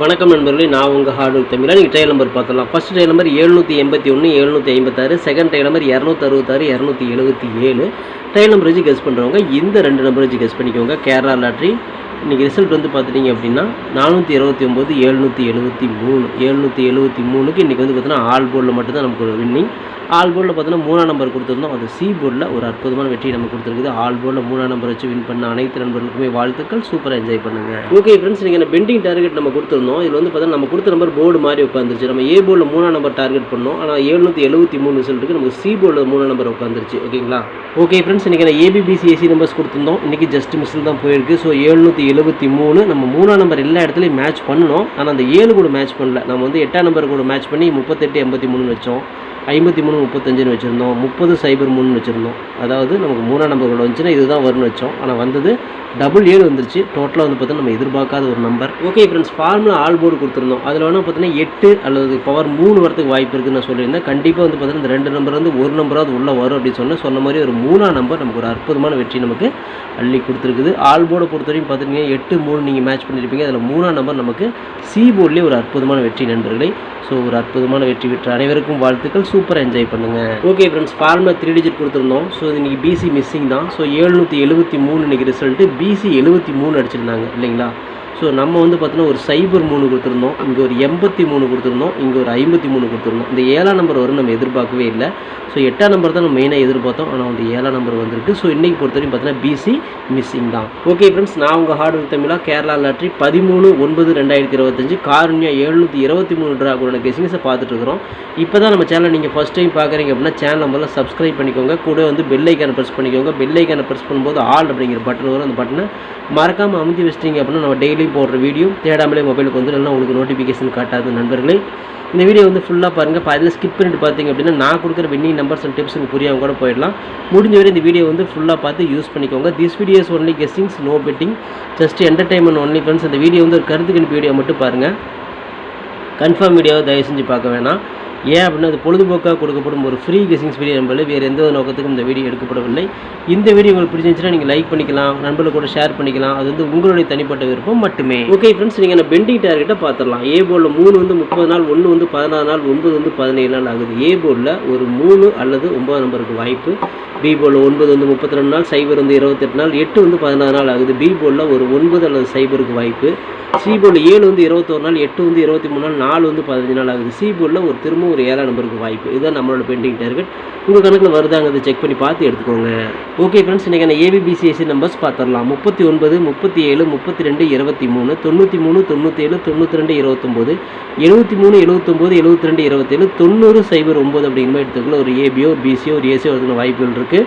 வணக்கம் நண்பர்களே நான் உங்கள் ஹார்ட் தமிழா நீங்கள் ட்ரையல் நம்பர் பார்த்துலாம் ஃபர்ஸ்ட் ட்ரையல் நம்பர் எழுநூற்றி எண்பத்தி ஒன்று எழுநூற்றி ஐம்பத்தாறு. செகண்ட் ட்ரையல் நம்பர் இரநூத்தறுபத்தாறு இரநூத்தி எழுபத்தி ஏழு. ட்ரையல் நம்பர் வச்சு கெஸ் பண்ணுறவங்க இந்த ரெண்டு நம்பர் வச்சு கெஸ் பண்ணிக்கோங்க. கேரளா லாட்ரி. இன்றைக்கி ரிசல்ட் வந்து பார்த்துட்டிங்க அப்படின்னா நானூற்றி இருபத்தி ஒம்பது எழுநூற்றி எழுபத்தி மூணு. எழுநூற்றி எழுபத்தி மூணுக்கு இன்றைக்கி வந்து பார்த்தீங்கன்னா ஆல் போர்டில் மட்டும்தான் நமக்கு ஒரு வின்னிங் ஆல் போர்டில் பார்த்தீங்கன்னா மூணாம் நம்பர் கொடுத்துருந்தோம். அது சி போர்டில் ஒரு அற்புதமான வெற்றி நம்ம கொடுத்துருக்குது. ஆல் போர்டில் மூணாம் நம்பர் வச்சு வின் பண்ண அனைத்து நண்பர்களுக்குமே வாழ்த்துக்கள். சூப்பராக என்ஜாய் பண்ணுங்கள் ஓகே ஃப்ரெண்ட்ஸ் நீங்கள் பெண்டிங் டார்கெட் நம்ம கொடுத்துருந்தோம். இதில் வந்து பார்த்தீங்கன்னா நம்ம கொடுத்த நம்பர் போர்டு மாதிரி உட்காந்துருச்சு நம்ம ஏ போர்டில் மூணாம் நம்பர் டார்கெட் பண்ணோம். ஆனால் எழுநூற்றி எழுபத்தி மூணு ரிசல்ட்டுக்கு நமக்கு சி போர்டில் மூணாம் நம்பர் உட்காந்துருச்சு ஓகேங்களா ஓகே ஃப்ரெண்ட்ஸ் இன்றைக்கி நான் ஏபிபிசி ஏசி நம்பர்ஸ் கொடுத்துருந்தோம். இன்றைக்கி ஜஸ்ட் மிஸ்ஸில் தான் போயிருக்கு. ஸோ எழுநூற்றி எழுபத்தி மூணு நம்ம மூணாம் நம்பர் எல்லா இடத்துலையும் மேட்ச் பண்ணோம் ஆனால் அந்த ஏழு கூட மேட்ச் பண்ணல. நம்ம வந்து எட்டாம் நம்பர் கூட மேட்ச் பண்ணி முப்பத்தெட்டு எண்பத்தி மூணு வச்சோம். ஐம்பத்தி மூணு முப்பத்தஞ்சுன்னு வச்சுருந்தோம். முப்பது சைபர் மூணுன்னு வச்சுருந்தோம். அதாவது நமக்கு மூணாம் நம்பர் கூட வந்துச்சுன்னா இதுதான் வரும்னு வச்சோம். ஆனால் வந்தது டபுள் ஏழு வந்துருச்சு. டோட்டலாக வந்து பார்த்தீங்கன்னா நம்ம எதிர்பார்க்காத ஒரு number okay friends formula all board கொடுத்துருந்தோம். அதில் வேணால் பார்த்தீங்கன்னா எட்டு அல்லது பவர் மூணு வரத்துக்கு வாய்ப்பு இருக்குதுன்னு நான் சொல்லியிருந்தேன். கண்டிப்பாக வந்து பார்த்தீங்கன்னா இந்த ரெண்டு நம்பர் வந்து ஒரு நம்பராவது உள்ளே வரும் அப்படின்னு சொன்னேன் சொன்ன மாதிரி ஒரு மூணாம் நம்பர் நமக்கு ஒரு அற்புதமான வெற்றி நமக்கு அள்ளி கொடுத்துருக்குது. ஆல் போர்டை பொறுத்த வரைக்கும் எட்டு மூணு நீங்கள் மேட்ச் பண்ணியிருப்பீங்க. அதில் மூணாம் நம்பர் நமக்கு சி போர்ட்லேயே ஒரு அற்புதமான வெற்றி நண்பர்களே. ஸோ ஒரு அற்புதமான வெற்றி பெற்ற அனைவருக்கும் வாழ்த்துக்கள். சூப்பராக என்ஜாய் பண்ணுங்கள் ஓகே ஃப்ரெண்ட்ஸ் ஃபார்மில் த்ரீ டிஜிட் கொடுத்துருந்தோம். ஸோ இன்றைக்கி பிசி மிஸ்ஸிங் தான். ஸோ எழுநூற்றி எழுபத்தி மூணு இன்றைக்கி ரிசல்ட்டு பிசி எழுபத்தி மூணு அடிச்சிருந்தாங்க இல்லைங்களா? ஸோ நம்ம வந்து பார்த்தீங்கன்னா ஒரு சைபர் மூணு கொடுத்துருந்தோம். இங்கே ஒரு எண்பத்தி மூணு கொடுத்துருந்தோம். இங்கே ஒரு ஐம்பத்தி மூணு கொடுத்துருந்தோம். இந்த ஏழாம் நம்பர் வரும் நம்ம எதிர்பார்க்கவே இல்லை. ஸோ எட்டாம் நம்பர் தான் நம்ம மெயினாக எதிர்பார்த்தோம். ஆனால் வந்து ஏழாம் நம்பர் வந்திருக்கு. ஸோ இன்றைக்கி பொறுத்தவரைக்கும் பார்த்தீங்கன்னா பிசி மிஸ்ஸிங் தான். ஓகே ஃப்ரெண்ட்ஸ் நான் உங்கள் ஹார்ட் ஒர்க் தமிழா கேரளா லாட்ரி பதிமூணு ஒன்பது ரெண்டாயிரத்தி இருபத்தஞ்சு காரண்யா எழுநூற்றி இருபத்தி மூணு ட்ரா கூட கெசிங்ஸை பார்த்துட்ருக்குறோம் இப்போ தான் நம்ம சேனலை நீங்கள் ஃபஸ்ட் டைம் பார்க்குறீங்க அப்படின்னா சேனல் முதல்ல சப்ஸ்கிரைப் பண்ணிக்கோங்க. கூட வந்து பெல் ஐக்கானை ப்ரெஸ் பண்ணிக்கோங்க. பெல் ஐக்கானை ப்ரெஸ் பண்ணும்போது ஆல் அப்படிங்கிற பட்டன் வரும். அந்த பட்டனை மறக்காமல் அமுத்தி வச்சிட்டிங்க அப்படின்னா நம்ம டெய்லி போடுற வீடியோ தேடாமலே மொபைலுக்கு வந்து நல்லா உங்களுக்கு நோட்டிஃபிகேஷன் காட்டாது நண்பர்களே. இந்த வீடியோ வந்து ஃபுல்லாக பாருங்கள் பாதியில் ஸ்கிப் பண்ணிட்டு பார்த்தீங்க அப்படின்னா நான் கொடுக்குற வின்னிங் நம்பர்ஸ் அண்ட் டிப்ஸ் உங்களுக்கு புரியாமல் கூட போயிடலாம். முடிஞ்ச வரை இந்த வீடியோ வந்து ஃபுல்லாக பார்த்து யூஸ் பண்ணிக்கோங்க. This videos only guessings no betting just entertainment only friends இந்த வீடியோ வந்து ஒரு கருத்து கணிப்பு வீடியோ மட்டும் பாருங்கள் கன்ஃபார்ம் வீடியோவை தயவு செஞ்சு பார்க்க வேணாம். ஏன் அப்படின்னா அது பொழுதுபோக்காக கொடுக்கப்படும் ஒரு ஃப்ரீ கெஸிங்ஸ் வீடியோ நம்பரில் வேறு எந்த ஒரு நோக்கத்துக்கும் இந்த வீடியோ எடுக்கப்படவில்லை. இந்த வீடியோ உங்களுக்கு பிடிச்சிருந்துச்சுன்னா நீங்கள் லைக் பண்ணிக்கலாம் நண்பர்கள் கூட ஷேர் பண்ணிக்கலாம். அது வந்து உங்களுடைய தனிப்பட்ட விருப்பம் மட்டுமே. ஓகே ஃப்ரெண்ட்ஸ் நீங்கள் நான் பெண்டிங் டார்கெட்டை பார்த்துடலாம். ஏ போர்டில் மூணு வந்து முப்பது நாள் ஒன்று வந்து பதினாறு நாள் ஒன்பது வந்து பதினேழு நாள் ஆகுது. ஏ போர்டில் ஒரு மூணு அல்லது ஒன்பது நம்பருக்கு வாய்ப்பு. பி போர்டில் ஒன்பது வந்து முப்பத்தி ரெண்டு நாள் சைபர் வந்து இருபத்தெட்டு நாள் எட்டு வந்து பதினாறு நாள் ஆகுது. பி போர்டில் ஒரு ஒன்பது அல்லது சைபருக்கு வாய்ப்பு. சி போர்டில் ஏழு வந்து இருபத்தோரு நாள் எட்டு வந்து இருபத்தி மூணு நாள் நாலு வந்து பதினஞ்சு நாள் ஆகுது. சி போர்டில் ஒரு திரும்ப ஒரு ஏழாம் நம்பருக்கு வாய்ப்பு. இதுதான் நம்மளோட பெண்டிங் டார்கெட் உங்கள் கணக்கில் வருதாங்கிறத செக் பண்ணி பார்த்து எடுத்துக்கோங்க. ஓகே ஃப்ரெண்ட்ஸ் இன்றைக்கான ஏபிபிசிஎஸ்சி நம்பர்ஸ் பார்த்துடலாம். முப்பத்தி ஒன்பது முப்பத்தி ஏழு முப்பத்தி ரெண்டு இருபத்தி மூணு தொண்ணூற்றி மூணு தொண்ணூற்றி ஏழு தொண்ணூற்றி ரெண்டு இருபத்தொம்போது எழுபத்தி மூணு எழுபத்தொம்போது எழுபத்தி ரெண்டு இருபத்தேழு தொண்ணூறு சைபர் ஒம்பது அப்படிங்கிற மாதிரி எடுத்துக்கலாம் ஒரு ஏபியோ ஒரு பிசியோ ஒரு ஏசியோ வரதுக்கு வாய்ப்புகள் இருக்குது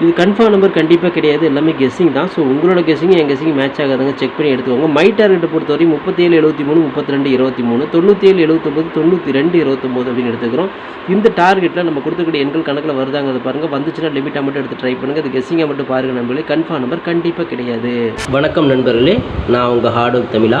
இது கன்ஃபார்ம் நம்பர் கண்டிப்பாக கிடையாது. எல்லாமே கெஸ்ஸிங் தான். ஸோ உங்களோட கெஸ்ஸிங் என் கெஸ்ஸிங் மேட்ச் ஆகாதுங்க? செக் பண்ணி எடுத்துக்கோங்க. மை டார்கெட்டை பொறுத்தவரை முப்பத்தேழு எழுபத்தி மூணு முப்பத்தி ரெண்டு இருபத்தி மூணு தொண்ணூற்றி ஏழு எழுபத்தொம்பது தொண்ணூற்றி ரெண்டு இருபத்தொம்போது அப்படின்னு எடுத்துக்கிறோம். இந்த டார்கெட்டில் நம்ம கொடுத்துக்கூடிய எண்கள் கணக்கில் வருதாங்கிறத பாருங்கள் வந்துச்சுன்னா லிமிட்டாக மட்டும் எடுத்து ட்ரை பண்ணுங்கள் அது கெஸ்ஸிங்காக மட்டும் பாருங்கள் நண்பர்களே. கன்ஃபார்ம் நம்பர் கண்டிப்பாக கிடையாது. வணக்கம் நண்பர்களே. நான் உங்கள் ஹார்ட் ஒர்க் தமிழா.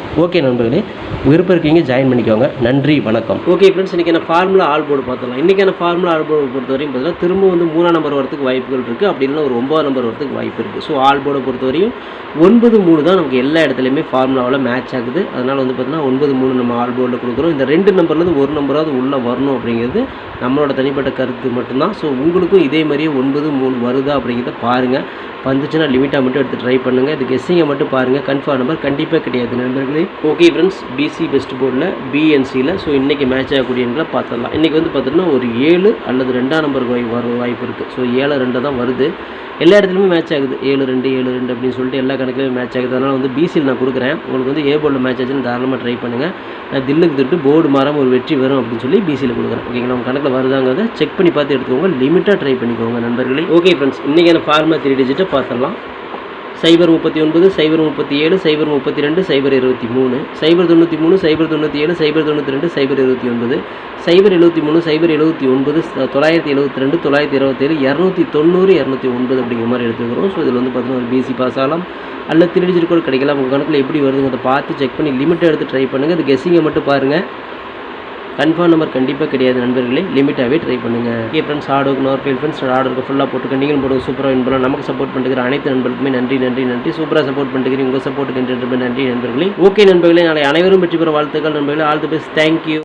ஓகே நண்பர்களே விருப்பம் இருக்கீங்க ஜாயின் பண்ணிக்கோங்க. நன்றி வணக்கம். ஓகே ஃப்ரெண்ட்ஸ் இன்றைக்கி ஃபார்முலா ஆல் போர்டு பார்த்துலாம் இன்றைக்கான ஃபார்முலா ஆல் போர்டு பொறுத்த வரையும் பார்த்தீங்கன்னா திரும்ப வந்து மூணாம் நம்பர் வரத்துக்கு வாய்ப்புகள் இருக்குது அப்படி இல்லைன்னா ஒரு ஒன்பதாம் நம்பர் வரதுக்கு வாய்ப்பு இருக்குது ஸோ ஆல் போர்டை ஒன்பது மூணு தான் நமக்கு எல்லா இடத்துலையுமே ஃபார்முலாவில் மேட்ச் ஆகுது. அதனால் வந்து பார்த்திங்கன்னா ஒன்பது மூணு நம்ம ஆல் போர்டில் கொடுக்குறோம். இந்த ரெண்டு நம்பர்லேருந்து ஒரு நம்பராவது உள்ளே வரணும் அப்படிங்கிறது நம்மளோட தனிப்பட்ட கருத்து மட்டும்தான். ஸோ உங்களுக்கும் இதே மாதிரியே ஒன்பது மூணு வருதா அப்படிங்கிறத பாருங்கள் வந்துச்சுன்னா லிமிட்டாக மட்டும் எடுத்து ட்ரை பண்ணுங்கள் இது கெஸ்ஸிங்கை மட்டும் பாருங்கள் கன்ஃபார்ம் நம்பர் கண்டிப்பாக கிடையாது நண்பர்களே. ஓகே ஃப்ரெண்ட்ஸ் பிசி பெஸ்ட் போர்டில் பிஎன்சியில் ஸோ இன்றைக்கி மேட்ச் ஆகக்கூடிய எண்களை பார்த்துடலாம். இன்றைக்கி வந்து பார்த்தீங்கன்னா ஒரு ஏழு அல்லது ரெண்டாம் நம்பருக்கு வாய் வர வாய்ப்பு இருக்குது ஸோ ஏழு ரெண்டு தான் வருது. எல்லா இடத்துலையுமே மேட்ச் ஆகுது. ஏழு ரெண்டு ஏழு ரெண்டு அப்படின்னு சொல்லிட்டு எல்லா கணக்குலையும் மேட்ச் ஆகுது. அதனால் வந்து பிசியில் நான் கொடுக்குறேன். உங்களுக்கு வந்து ஏ போர்டில் மேட்ச் ஆச்சுன்னு தாராளமாக ட்ரை பண்ணுங்கள் நான் தில்லுக்கு திட்டு போர்டு மாறாம ஒரு வெற்றி வரும் அப்படின்னு சொல்லி பிசியில் கொடுக்குறேன். ஓகேங்களா உங்கள் கணக்கில் வருதாங்கிறத செக் பண்ணி பார்த்து எடுத்துக்கோங்க. லிமிட்டாக ட்ரை பண்ணிக்கோங்க நண்பர்களே. ஓகே ஃப்ரெண்ட்ஸ் இன்றைக்கான ஃபார்மா த்ரீ டிஜிட்டை பார்த்துடலாம். சைபர் முப்பத்தி ஒன்பது சைபர் முப்பத்தி ஏழு சைபர் முப்பத்தி ரெண்டு சைபர் இருபத்தி மூணு சைபர் தொண்ணூற்றி மூணு சைபர் தொண்ணூற்றி ஏழு சைபர் தொண்ணூற்றி ரெண்டு சைபர் இருபத்தி ஒன்பது சைபர் எழுபத்தி மூணு சைபர் எழுபத்தி ஒன்பது தொள்ளாயிரத்தி எழுபத்தி ரெண்டு தொள்ளாயிரத்தி இருபத்தேழு இரநூத்தி தொண்ணூறு இரநூத்தி ஒன்பது அப்படிங்கிற மாதிரி எடுத்துக்கிறோம். ஸோ இதில் வந்து பார்த்தீங்கன்னா ஒரு பிசி பாஸ் ஆகலாம். அல்ல திருடிஜிட் கூட கிடைக்கலாம். உங்கள் கணக்கில் எப்படி வருதுங்கிறத பார்த்து செக் பண்ணி லிமிட் எடுத்து ட்ரை பண்ணுங்கள் அது கெஸ்ஸிங்கை மட்டும் பாருங்கள் கன்ஃபார்ம் நம்பர் கண்டிப்பாக கிடையாது நண்பர்களே. லிமிட்டாகவே ட்ரை பண்ணுங்கள் ஓகே ஃப்ரெண்ட்ஸ் ஆர்டருக்கு நோர் ஃபைல் ஃப்ரெண்ட்ஸ் ஆர்டருக்கு ஃபுல்லாக போட்டுக்க. நீங்களும் போடுங்க. சூப்பராக வின் பண்ணலாம். நமக்கு சப்போர்ட் பண்ணுற அனைத்து நண்பர்களுக்குமே நன்றி நன்றி நன்றி. சூப்பராக சப்போர்ட் பண்ணுறீங்க உங்கள் சப்போர்ட்டுக்கு நன்றி நன்றி நண்பர்களே. ஓகே நண்பர்களே. நாளை அனைவரும் வெற்றி பெற வாழ்த்துக்கள் நண்பர்களே. All the best thank you